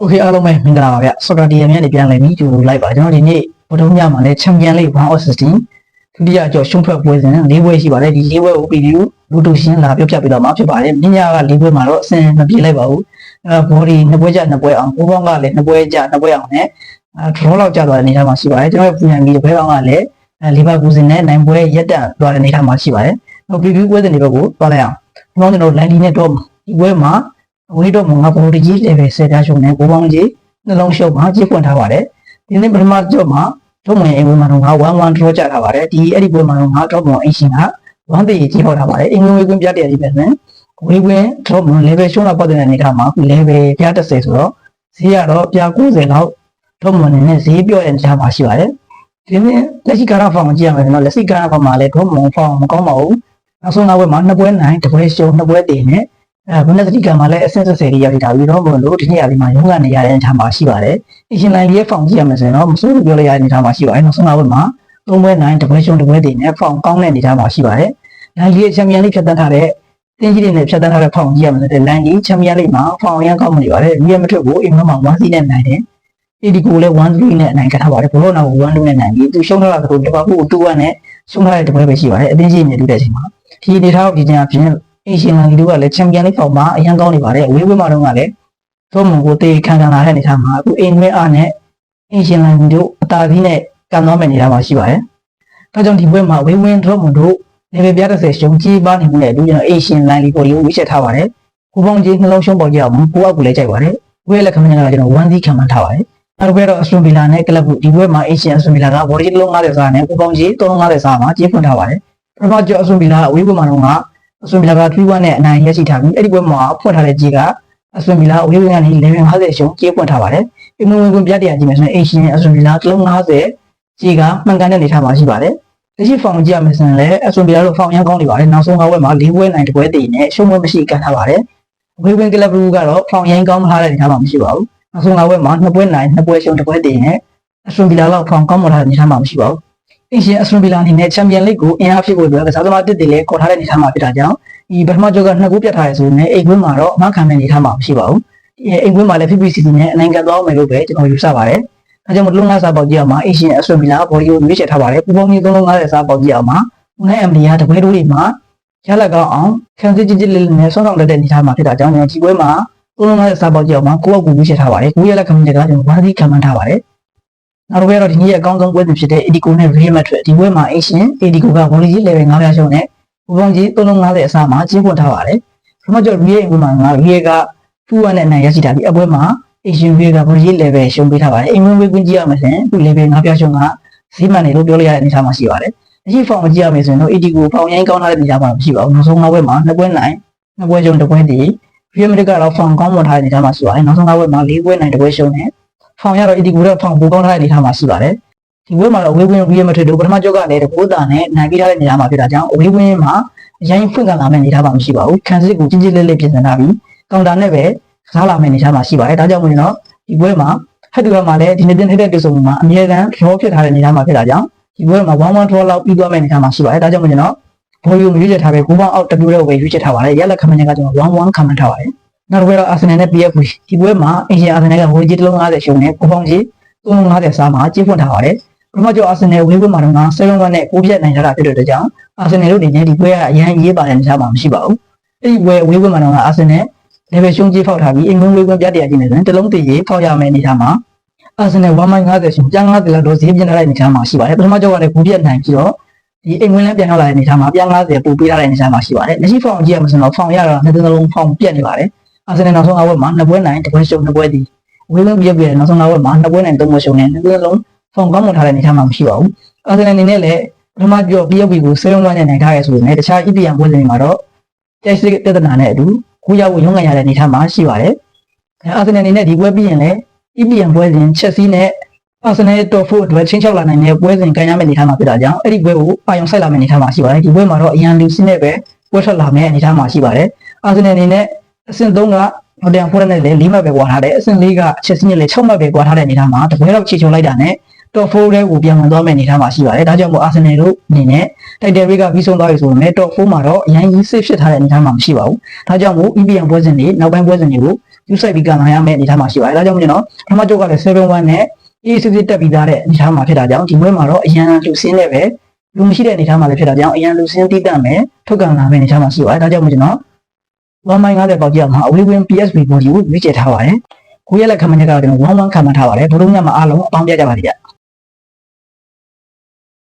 โอเคအားလုံးပဲမင်္ဂလာပါဗျဆော့ကာဒီယမ်ကနေပြန်လည်ပြီးကြိုလိုက်ပါကျွန်တော်ဒီနေ့ဗုဒ္ဓညမှာလည်းချန်ပီယံလိ1 of 16ဒုတိယအကျော်ရှုံးထွက်ပွဲစဉ်၄ပွဲရှိပါတယ်ဒီ၄ပွဲကိုပြီးပြီးလူတူရှင်းလာပြောပြပေးတော့မှာဖြစ်ပါတယ်မြညာက၄ပွဲမှာတော့အစင်မပြေလိုက်ပါဘူးအဲဘော်ဒီနှစ်ပွဲကြနှစ်ပွဲအောင်ကိုပေါင်းကလည်းနှစ်ပွဲကြနှစ်ပွဲအောင်နဲ့အဲဒရောလောက်ကြသွားတဲ့အနေအထားမှာရှိပါတယ်ကျွန်တော်ရဲ့ပူရန်ပြီးဘဲပေါင်းကလည်းအဲလီဗာပူးစင်နဲ့နိုင်ပွဲရက်တန့်သွားတဲ့အနေအထားမှာရှိပါတယ်နောက်ပြီးပြီးပွဲစဉ်တွေဘက်ကိုသွားလိုက်အောင်ဒီမှာကျွန်တော်လန်ဒီနဲ့တော့ဒီပွဲမှာ ဝေးတော့မှာငါဘော်ဒီကြီး level 10တာရှုံးနဲ့ကိုပေါင်းကြီးနှလုံးရှုပ်မှာကြီးဖွင့်ထားပါတယ်ဒီနေ့ပထမကြော့မှာတော့ဝင်အိမ်ဝင်မှာတော့ငါ11 draw ကြထားပါတယ်ဒီအဲ့ဒီပွဲမှာတော့ငါတော့ဝင်အင်ရှင်က1တေးကြီးဟောထားပါတယ်အင်္ဂလိပ်ဝင်ပြတဲ့ဒီပဲဆိုရင်ဝေးဝင် draw ဝင် level ရှုံးတော့ပတ်တဲ့အနေထားမှာအခု level ပြ30ဆိုတော့ဈေးကတော့ပြ90လောက်တော့ဝင်နေဈေးပြော့တဲ့အနေထားမှာရှိပါတယ်ဒီနေ့လက်ရှိကာရာဖောင်ကြည့်ရမယ်ဆိုတော့လက်ရှိကာရာဖောင်မှာလည်းတော့ဝင်ဖောင်မကောင်းပါဘူးနောက်ဆုံးနောက်ဝက်မှာနှစ်ပွဲနိုင်တစ်ပွဲရှုံးနှစ်ပွဲတည်နဲ့ အဲဘုန်းသတိကမှာလည်းအဆင့်ဆက်တွေရောက်နေတာပြီးတော့ဘုလို့ဒီနေ့အရာဒီမှာရုံးကနေရတဲ့အနေထားမှာရှိပါတယ်။အရှင်လိုင်းလေးဖောင်ကြည့်ရမယ်ဆိုရင်တော့မစိုးလို့ပြောလိုက်ရတဲ့အနေအထားမှာရှိပါတယ်။နောက်ဆုံးနောက်ဘက်မှာသုံးပွဲနိုင်တစ်ပွဲရှုံးတစ်ပွဲတည်နဲ့ဖောင်ကောင်းတဲ့အနေအထားမှာရှိပါတယ်။လိုင်းလေးချန်ပီယံလိဖြတ်တန်းထားတဲ့တင်းကြီးတွေနဲ့ဖြတ်တန်းထားတဲ့ဖောင်ကြည့်ရမယ်ဆိုတဲ့လိုင်းလေးချန်ပီယံလိမှာဖောင်ရန်ကောင်းမှုတွေပါတယ်။ဒီရမထွက်ကိုအိမ်မှာ1စီးနဲ့နိုင်တယ်။ဒီဒီကိုလည်း1 3နဲ့နိုင်ကထားပါတယ်။ဘလို့နောက်1 2နဲ့နိုင်ပြီးသူရှုံးထားတာကတော့ဒီပါဘူး2 1နဲ့ရှုံးထားတဲ့တစ်ပွဲပဲရှိပါတယ်။အတင်းကြီးနဲ့တူတဲ့အချိန်မှာဒီအနေထားကိုဒီကြံဖြင့် အရှင်လိုင်းတို့ကလည်းချန်ပီယံလိဖောင်မှာအရန်ကောင်းနေပါတယ်။ဝေးဝေးမှာတော့ကလည်းတော့မုံကိုတေးခံခံလာတဲ့အနေအထားမှာအခုအိမ်ဝဲအားနဲ့အင်ရှင်လန်တို့အတာကြီးနဲ့ကန်သွားမယ်နေတာမှာရှိပါတယ်။ဒါကြောင့်ဒီပွဲမှာဝင်းဝင်းထော့မွန်တို့ level ပြ30ရှုံးကြီးပါနေမှုနဲ့အတူကျွန်တော်အင်ရှင်လန်လီကိုလေးကိုဝှချက်ထားပါတယ်။ကိုပေါင်းကြီးနှလုံးရှုံးပေါ်ကြအောင်ကိုအောက်ကိုလည်းကြိုက်ပါတယ်။ဝဲလက်ခမင်းကတော့ကျွန်တော်1စီခံမှန်းထားပါတယ်။နောက်တစ်ပွဲတော့အဆွန်ဗီလာနဲ့ကလပ်ကိုဒီပွဲမှာအင်ရှင်အဆွန်ဗီလာကဘော်ဒီလုံး90စားနဲ့ကိုပေါင်းကြီး350စားမှာကြီးဖွင့်ထားပါတယ်။ပထမကျော်အဆွန်ဗီလာအဝေးပွဲမှာတော့က အဆွန်ဗီလာက3-1နဲ့အနိုင်ရရှိထားပြီးအဲ့ဒီပွဲမှာဖွင့်ထားတဲ့ကြီးကအဆွန်ဗီလာအဝေးပွဲကနေ level 50ရှုံးကြီးဖွင့်ထားပါတယ်။အင်္ဂလိပ်ဝင်ပြတရားကြည့်မယ်ဆိုရင် Asian အဆွန်ဘီလာတစ်လုံး90ကြီးကမှန်ကန်တဲ့အနေထားမှာရှိပါတယ်။လက်ရှိဖောင်ကြည့်ရမယ်ဆိုရင်လည်းအဆွန်ဘီလာတို့ဖောင်ရမ်းကောင်းနေပါတယ်။နောက်ဆုံး၅ဝက်မှာ၄ပွဲနိုင်တစ်ပွဲတည်နေရှုံးပွဲမရှိကန်ထားပါတယ်။ဝေးဝင်ကလပ်ဘလူးကတော့ဖောင်ရမ်းကောင်းမထားတဲ့အနေထားမှာမရှိပါဘူး။နောက်ဆုံး၅ဝက်မှာနှစ်ပွဲနိုင်နှစ်ပွဲရှုံးတစ်ပွဲတည်နေအဆွန်ဘီလာတော့ဖောင်ကောင်းမထားတဲ့အနေထားမှာမရှိပါဘူး။ Asian အဆွန်ဘီလာအနေနဲ့ချန်ပီယံလိဂ်ကိုအင်အားဖြစ်ဖို့အတွက်ကစားသမားတစ်တွေလည်းခေါ်ထားတဲ့အနေထားမှာဖြစ်တာကြောင့်ဒီပထမကြောကနှစ်ခုပြတ်ထားရဆိုရင်အိမ်ကွင်းမှာတော့အမှန်ခံတဲ့အနေထားမှာမရှိပါဘူး။အိမ်ကွင်းမှာလည်း PPCC နဲ့အနိုင်ကသွားမယ်လို့ပဲကျွန်တော်ယူဆပါတယ်။အဲကြောင့်မလို့ငါးစားပေါက်ကြည့်အောင်မှာ Asian Australia ဘော်ဒီကိုရွေးချယ်ထားပါတယ်ပူပေါင်းကြီး350စားပေါက်ကြည့်အောင်မှာဦးနဲ့ MD ကတပွဲတို့တွေမှာရလက်ကောင်းအောင်ခံစစ်ကြည့်ကြည့်လေးလေးနဲ့ဆောင်းဆောင်တက်တဲ့အနေထားမှာဖြစ်တာကြောင့်ကျွန်တော်ဒီပွဲမှာ350စားပေါက်ကြည့်အောင်မှာကိုယ့်အကူရွေးချယ်ထားပါတယ်ကိုယ့်ရဲ့လက်ခံမြက်ကကျွန်တော်ဝါသီခံမှန်းထားပါတယ် နောက်တစ်ပွဲတော့ဒီနေ့အကောင်းဆုံးပွဲစဉ်ဖြစ်တဲ့ Edico နဲ့ Real Madrid ဒီပွဲမှာ Asian Edico ကဘော်ဒီကြီး level 900ရှုံးနဲ့ပူပေါင်းကြီး350အစားမှာကျင်းပွန်ထားပါတယ်ဒီမှာကျတော့ Real အိမ်မှာငါ Real က2-1နဲ့အနိုင်ရရှိတာပြီးအပွဲမှာ Asian View ကဘော်ဒီ level ရှုံးပေးထားပါတယ်အိမ်ဝင်ဝေးကွင်းကြည့်ရမယ်ဆိုရင်အခု level 5ပြရှုံးကဈေးမှန်နေလို့ပြောလို့ရတဲ့အနေအထားမှာရှိပါတယ်အရှိဖောင်ကြည့်ရမယ်ဆိုရင်တော့ AD ကိုဖောင်ရိုင်းကောင်းထားတဲ့အနေအထားမှာမရှိပါဘူးနောက်ဆုံး၅ဘက်မှာနှစ်ပွဲနိုင်နှစ်ပွဲရှုံးတစ်ပွဲတည် Real Madrid ကတော့ဖောင်ကောင်းမွန်ထားတဲ့အနေအထားမှာရှိပါတယ်နောက်ဆုံး၅ဘက်မှာ၄ပွဲနိုင်တစ်ပွဲရှုံးနဲ့ ဖောင်ရတော့ AD ကိုတော့ဖောင်ပိုကောင်းထားတဲ့အနေအထားမှာရှိပါတယ်ဒီပွဲမှာတော့အဝေးကွင်း Real Madrid တို့ပထမကြောက်ကလည်းတကိုးတာနဲ့နိုင်ပြီးထားတဲ့အနေအထားမှာဖြစ်တာကြောင့်အဝေးကွင်းမှာအရင်ဖွင့်ကလာမယ့်အနေအထားမှာမရှိပါဘူးခံစစ်ကိုကြီးကြီးလေးလေးပြင်ဆင်ထားပြီးကောင်တာနဲ့ပဲစားလာမယ့်အနေအထားမှာရှိပါတယ်ဒါကြောင့်မို့ရင်တော့ဒီပွဲမှာဟက်တူရမှာလည်းဒီနေ့တင်တဲ့တူဆုံမှာအမြဲတမ်း draw ဖြစ်ထားတဲ့အနေအထားမှာဖြစ်တာကြောင့်ဒီပွဲမှာ1-1 draw လောက်ပြီးသွားမယ့်အနေအထားမှာရှိပါတယ်ဒါကြောင့်မို့ကျွန်တော်ဘော်ယူမရွေးချယ်ထားပဲကိုပေါင်းအောက်တပြိုးတဲ့ဝယ်ရွေးချယ်ထားပါတယ်ရက်လက်ခမင်းကကျွန်တော်1-1ခမင်းထားပါတယ် နောက်တစ်ပွဲတော့ Arsenal နဲ့ PFV ဒီပွဲမှာအင်ဂျင် Arsenal ကဝေးကြီးတစ်လုံး50ရှုံးနဲ့ကိုပေါင်းကြီး350စားမှာကျင်းဖွင့်ထားပါတယ်ပထမကျော် Arsenal ဝေးပွဲမှာတော့7-1နဲ့ကိုပြတ်နိုင်ကြတာဖြစ်တဲ့အတွက်ကြောင့် Arsenal တို့အနေနဲ့ဒီပွဲကအရန်ရေးပါတယ်အနေအထားမှာမရှိပါဘူးအဲ့ဒီပွဲဝေးပွဲမှာတော့ Arsenal level ရှုံးကြီးဖောက်ထားပြီးအင်္ဂလိပ်ဝေးကွင်းပြတရားကြီးနေတယ်တလုံးတည်ရေးဖောက်ရမယ်အနေထားမှာ Arsenal 1.50ရှင်ပြန်50လောက်တော့ဈေးပြထားတဲ့အနေထားမှာရှိပါတယ်ပထမကြောက်ကလည်းဂူပြတ်နိုင်ပြီးတော့ဒီအိမ်ဝင်လန်းပြန်ရောက်လာတဲ့အနေထားမှာပြန်50ပို့ပေးထားတဲ့အနေထားမှာရှိပါတယ်လက်ရှိဖောင်ကြည့်ရမှာဆိုတော့ဖောင်ရတော့နှစ်သလုံးဖောင်ပြတ်နေပါတယ် Arsenal နောက်ဆုံးအဝက်မှာနှစ်ပွဲနိုင်တစ်ပွဲရှုံးနှစ်ပွဲတည်ဝေးလုံးပြည့်ပြည့်နောက်ဆုံးအဝက်မှာနှစ်ပွဲနိုင်သုံးပွဲရှုံးနေနှစ်သလုံးဖောင်ကောင်းမွန်ထားတဲ့အနေထားမှာမရှိပါဘူး Arsenal အနေနဲ့လည်းပထမကြော PFP ကို7-1နဲ့နိုင်ထားရဆိုရင်လည်းတခြား EPL ပွဲစဉ်တွေမှာတော့ test ပြဿနာနဲ့အတူကိုရောက်ရုံးကန်ရတဲ့အနေထားမှာရှိပါတယ်အာဆင်နယ်အနေနဲ့ဒီပွဲပြီးရင်လည်း EPL ပွဲစဉ်ချက်စီးနဲ့အာဆင်နယ်တော့ဖို့အတွက်ချင်းချောက်လာနိုင်တဲ့ပွဲစဉ်ကန်ရမယ့်အနေထားမှာဖြစ်တာကြောင့်အဲ့ဒီပွဲကိုအာရုံစိုက်လာမယ့်အနေထားမှာရှိပါတယ်ဒီပွဲမှာတော့အရန်လူစင်းနဲ့ပဲပွဲထွက်လာမယ့်အနေထားမှာရှိပါတယ်အာဆင်နယ်အနေနဲ့ အဆင့်3ကဟိုတန်ဖိုးရနဲ့လည်း၄မှတ်ပဲကွာထားတယ်အဆင့်၄ကချက်စီးနဲ့လည်း6မှတ်ပဲကွာထားတဲ့အနေထားမှာတပွဲတော့ချေချုံလိုက်တာနဲ့ top 4ထဲကိုပြန်ဝင်သွားမယ့်အနေထားမှာရှိပါတယ်ဒါကြောင့်မို့အာဆင်နယ်တို့အနေနဲ့တိုက်တယ်ရိကပြီးဆုံးသွားပြီဆိုရင်လည်း top 4မှာတော့အရင်ကြီး safe ဖြစ်ထားတဲ့အနေအထားမှာမရှိပါဘူး။ဒါကြောင့်မို့ EPL ပွဲစဉ်တွေနောက်ပိုင်းပွဲစဉ်တွေကိုယူဆိုင်ပြီးကန်လာရမယ့်အနေအထားမှာရှိပါတယ်ဒါကြောင့်မို့ကျွန်တော်ပထမကြောက်ကလည်း7-1နဲ့ A60 တက်ပြီးသားတဲ့အနေအထားမှာဖြစ်တာကြောင့်ဒီဘွဲမှာတော့အရန်လူစင်းနဲ့ပဲလူမရှိတဲ့အနေအထားမှာလည်းဖြစ်တာကြောင့်အရန်လူစင်းတိတက်မယ်ထုတ်ကန်လာမယ့်အနေအထားမှာရှိပါတယ်ဒါကြောင့်မို့ကျွန်တော် 1.50ပေါက်ကြည့်အောင်အဝေးဝင် PSB body ကိုရွေးချယ်ထားပါတယ်ကိုရလက်ခံမညက်ကတော့ကျွန်တော်11ခံမှထားပါတယ်ဘုံလုံးညမှာအားလုံးအပေါင်းပြကြပါလိမ့်